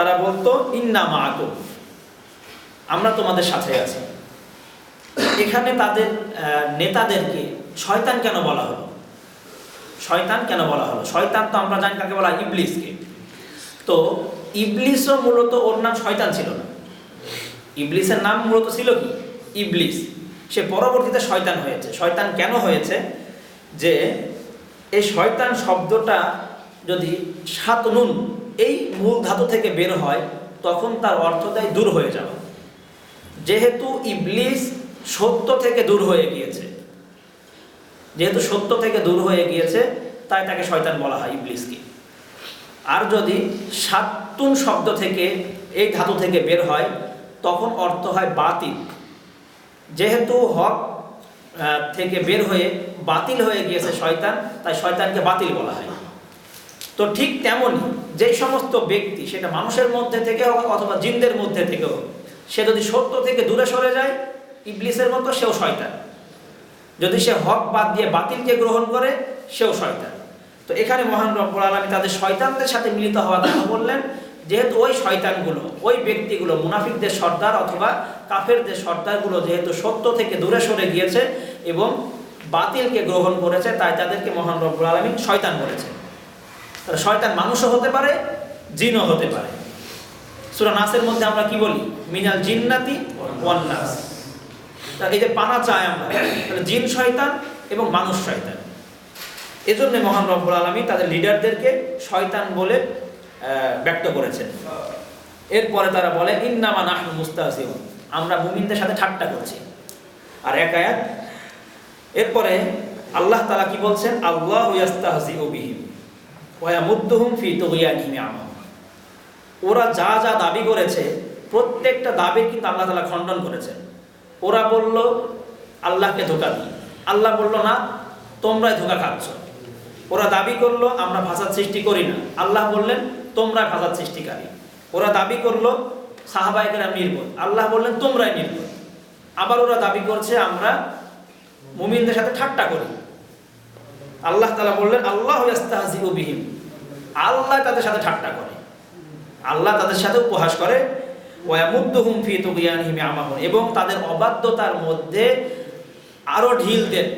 তারা বলতো, ইন্না মা আমরা তোমাদের সাথে আছি। এখানে তাদের নেতাদেরকে শয়তান কেন বলা হলো? শয়তান কেন বলা হলো? শয়তান তো আমরা জানি কাকে বলা? ইবলিসকে। তো ইবলিসও মূলত ওর নাম শয়তান ছিল না। ইবলিসের নাম মূলত ছিল কি? ইবলিস। সে পরবর্তীতে শয়তান হয়েছে। শয়তান কেন হয়েছে? যে এই শয়তান শব্দটা যদি সাত নুন এই মূল ধাতু থেকে বের হয়, তখন তার অর্থ দেয় দূর হয়ে যাওয়া যেহেতু ইবলিস সত্য থেকে দূর হয়ে গিয়েছে। যেহেতু সত্য থেকে দূর হয়ে গিয়েছে, তাই তাকে শয়তান বলা হয় ইবলিসকে। আর যদি সাতুন শব্দ থেকে এই ধাতু থেকে বের হয়, তখন অর্থ হয় বাতিল। যেহেতু হক থেকে বের হয়ে বাতিল হয়ে গিয়েছে শয়তান, তাই শয়তানকে বাতিল বলা হয়। তো ঠিক তেমনই যেই সমস্ত ব্যক্তি সেটা মানুষের মধ্যে থেকে হোক অথবা জিনদের মধ্যে থেকে হোক সে যদি সত্য থেকে দূরে সরে যায়, ইবলিসের মতো সেও শয়তান। যদি সে হক বাদ দিয়ে বাতিলকে গ্রহণ করে, সেও শয়তান। তো এখানে মহান রব্বুল আলমী তাদের শয়তানদের সাথে মিলিত হওয়ার কথা বললেন, যেহেতু ওই শয়তানগুলো, ওই ব্যক্তিগুলো মুনাফিকদের সর্দার অথবা কাফেরদের সর্দারগুলো যেহেতু সত্য থেকে দূরে সরে গিয়েছে এবং বাতিলকে গ্রহণ করেছে, তাই তাদেরকে মহান রব্বুল আলমী শয়তান বলেছে শয়তান মানুষও হতে পারে, জিনও হতে পারে। সুরা নাসের মধ্যে আমরা কি বলি? মিনাল জিন্নাতি ওয়ান নাস। তা এই যে পানা চাই আমরা, তাহলে জিন শয়তান এবং মানুষ শয়তান। এজন্য মহান রব্বুল আলমী তাদের লিডারদেরকে শয়তান বলে ব্যক্ত করেছেন। এরপরে তারা বলে, ইন্নামা নাহনু মুস্তাহজিউন। আমরা মুমিনদের সাথে ঠাট্টা করছি। আর এক আয়াত, এরপরে আল্লাহ তাআলা কি বলছেন? আল্লাহ ইয়াস্তাহজিউ বিহিম। ফি ওরা যা যা দাবি করেছে, প্রত্যেকটা দাবি কিন্তু আল্লাহ তালা খণ্ডন করেছে ওরা বলল, আল্লাহকে ধোকা দিই। আল্লাহ বলল, না, তোমরাই ধোকা খাচ্ছ। ওরা দাবি করল, আমরা ভাষার সৃষ্টি করি না। আল্লাহ বললেন, তোমরা ভাষার সৃষ্টিকারী। ওরা দাবি করল সাহাবাহিকেরা নির্বোধ। আল্লাহ বললেন, তোমরাই নির্বোধ। আবার ওরা দাবি করছে, আমরা মুমিনদের সাথে ঠাট্টা করি। আল্লাহ তালা বললেন, আল্লাহ বিহিম। আল্লাহ তাদের সাথে ঠাট্টা করে। আল্লাহ তাদের সাথে উপহাস করে। ফি এবং তাদের অবাধ্যতার মধ্যে আরও ঢিল দেন।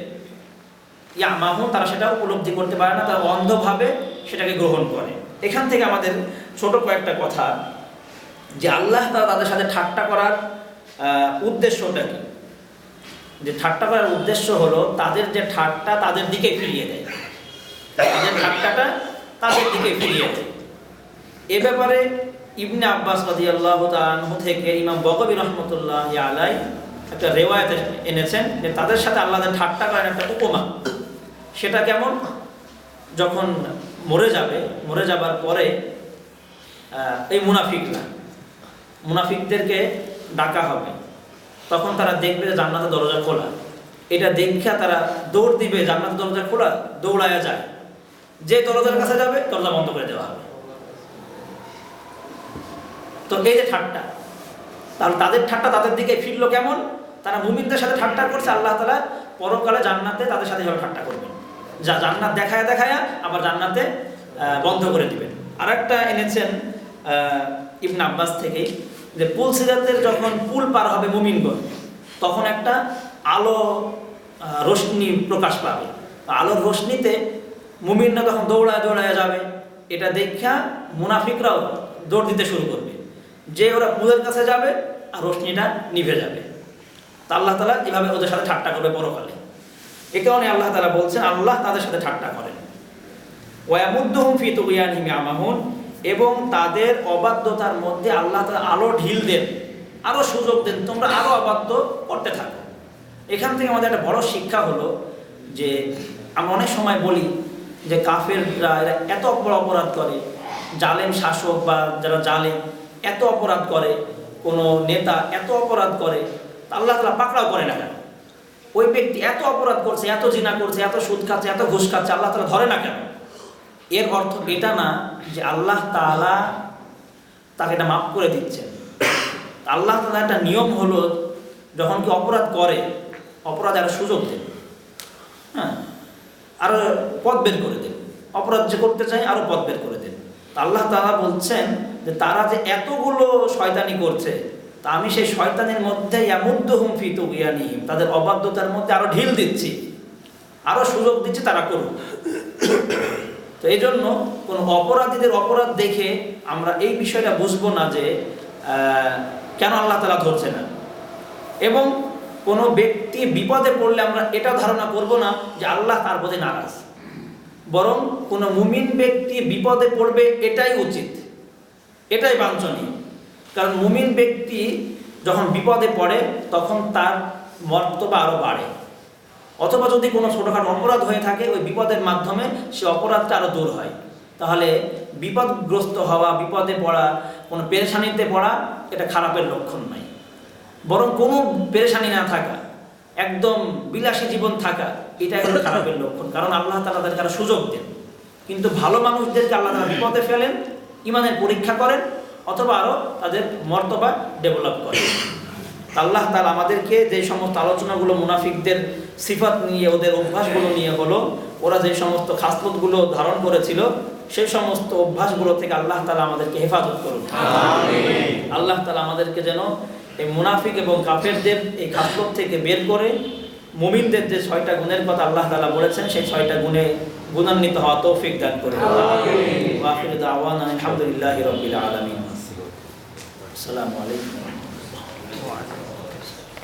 ইয়ামাহুন, তারা সেটা উপলব্ধি করতে পারে না, তারা অন্ধভাবে সেটাকে গ্রহণ করে। এখান থেকে আমাদের ছোট কয়েকটা কথা যে আল্লাহ তারা তাদের সাথে ঠাট্টা করার উদ্দেশ্যটা কি? যে ঠাট্টা করার উদ্দেশ্য হলো তাদের যে ঠাট্টা তাদের দিকে ফিরিয়ে দেয়। তাদের ঠাট্টাটা তাদের দিকে ফিরিয়ে দেয়। এ ব্যাপারে ইবনে আব্বাস রাদিয়াল্লাহু তাআলা থেকে ইমাম বগবী রহমতুল্লাহ আলাই একটা রেওয়ায়ত এনেছেন যে তাদের সাথে আল্লাহ ঠাট্টা করেন একটা উপমা। সেটা কেমন? যখন মরে যাবে, মরে যাবার পরে এই মুনাফিকরা, মুনাফিকদেরকে ডাকা হবে। তখন তারা দেখবে যে জান্নাতের দরজা খোলা। এটা দেখা তারা দৌড় দিবে, জান্নাতের দরজা খোলা, দৌড়ায়া যায়। যে দরজার কাছে যাবে, দরজা বন্ধ করে দেওয়া হবে। তো এই যে ঠাট্টা, তাহলে তাদের ঠাট্টা তাদের দিকে ফিরলো কেমন? তারা মুমিনদের সাথে ঠাট্টা করছে, আল্লাহ তালা পরকালে জান্নাতে তাদের সাথে এভাবে ঠাট্টা করবেন। যা জান্নাত দেখায় দেখায়া আবার জান্নাতে বন্ধ করে দিবেন। আর একটা এনেছেন ইবন আব্বাস থেকে যে পুল সিরাতের যখন পুল পার হবে মুমিনগণ, তখন একটা আলো রশ্মি প্রকাশ পাবে। আলোর রশ্মিতে মুমিনরা তখন দৌড়ায় দৌড়ায় যাবে, এটা দেখা মুনাফিকরাও দৌড় দিতে শুরু করবে। যে ওরা পুলের কাছে যাবে, আর রশ্মিটা নিভে যাবে। তা আল্লাহ তালা এভাবে ওদের সাথে ঠাট্টা করবে পরকালে। এ কারণে আল্লাহ তালা বলছেন, আল্লাহ তাদের সাথে ঠাট্টা করেন। ওয়ামুদ্দুহুম ফি তুগয়ানহিম আমাহুন এবং তাদের অবাধ্যতার মধ্যে আল্লাহ তাআলা আলো ঢিল দেন, আরও সুযোগ দেন, তোমরা আরও অবাধ্য করতে থাকো। এখান থেকে আমাদের একটা বড় শিক্ষা হলো যে আমরা অনেক সময় বলি যে কাফেররা এরা এত বড় অপরাধ করে, জালেম শাসক বা যারা জালেম এত অপরাধ করে, কোনো নেতা এত অপরাধ করে আল্লাহ তালা পাকড়াও করে না কেন? ওই ব্যক্তি এত অপরাধ করছে, এত জিনা করছে, এত সুদ খাচ্ছে, এত ঘুষ খাচ্ছে, আল্লাহ তালা ধরে না কেন? এর অর্থ এটা না যে আল্লাহ তাআলা তাকে এটা মাফ করে দিচ্ছেন। আল্লাহ তালা একটা নিয়ম হলো যখন কি অপরাধ করে, অপরাধ আরও সুযোগ দেন। হ্যাঁ? আরও পথ বের করে দেন। অপরাধ যে করতে চায় আরও পথ বের করে দেন। আল্লাহ তালা বলছেন যে তারা যে এতগুলো শয়তানি করছে, তা আমি সেই শয়তানের মধ্যে তাদের অবাধ্যতার মধ্যে আরও ঢিল দিচ্ছি। আরও সুযোগ দিচ্ছি তারা করুক। তো এই জন্য কোনো অপরাধীদের অপরাধ দেখে আমরা এই বিষয়টা বুঝব না যে কেন আল্লাহ তালা ধরছে না। এবং কোনো ব্যক্তি বিপদে পড়লে আমরা এটা ধারণা করব না যে আল্লাহ তার প্রতি নারাজ। বরং কোনো মুমিন ব্যক্তি বিপদে পড়বে এটাই উচিত। এটাই বাঞ্ছনীয়। কারণ মুমিন ব্যক্তি যখন বিপদে পড়ে, তখন তার মর্তবা আরও বাড়ে। অথবা যদি কোনো ছোটোখাটো অপরাধ হয়ে থাকে, ওই বিপদের মাধ্যমে সে অপরাধটা আরও দূর হয়। তাহলে বিপদগ্রস্ত হওয়া, বিপদে পড়া, কোনো পেরেশানিতে পড়া, এটা খারাপের লক্ষণ নয়। বরং কোনো পেরেশানি না থাকা, একদম বিলাসী জীবন থাকা, এটা হলো খারাপের লক্ষণ। কারণ আল্লাহ তালা তাদেরকে আরও সুযোগ দেন। কিন্তু ভালো মানুষদেরকে আল্লাহ তালা বিপদে ফেলেন ইমানের পরীক্ষা করেন, অথবা আরও তাদের মর্তবা ডেভেলপ করেন। আল্লাহ তালা আমাদেরকে যে সমস্ত আলোচনাগুলো মুনাফিকদের সিফাত নিয়ে ওদের অভ্যাসগুলো নিয়ে হলো ওরা যে সমস্ত খাসলতগুলো ধারণ করেছিল সেই সমস্ত অভ্যাসগুলো থেকে আল্লাহ তালা আমাদেরকে হেফাজত করুন। আল্লাহ তালা আমাদেরকে যেন এই মুনাফিক এবং কাফেরদের এই খাসলত থেকে বের করে মুমিনদের যে ছয়টা গুণের কথা আল্লাহ তালা বলেছেন সেই ছয়টা গুণে গুণান্বিত হওয়া তৌফিক দান করে আলহামদুলিল্লাহি রাব্বিল আলামিন। আসসালামু আলাইকুম।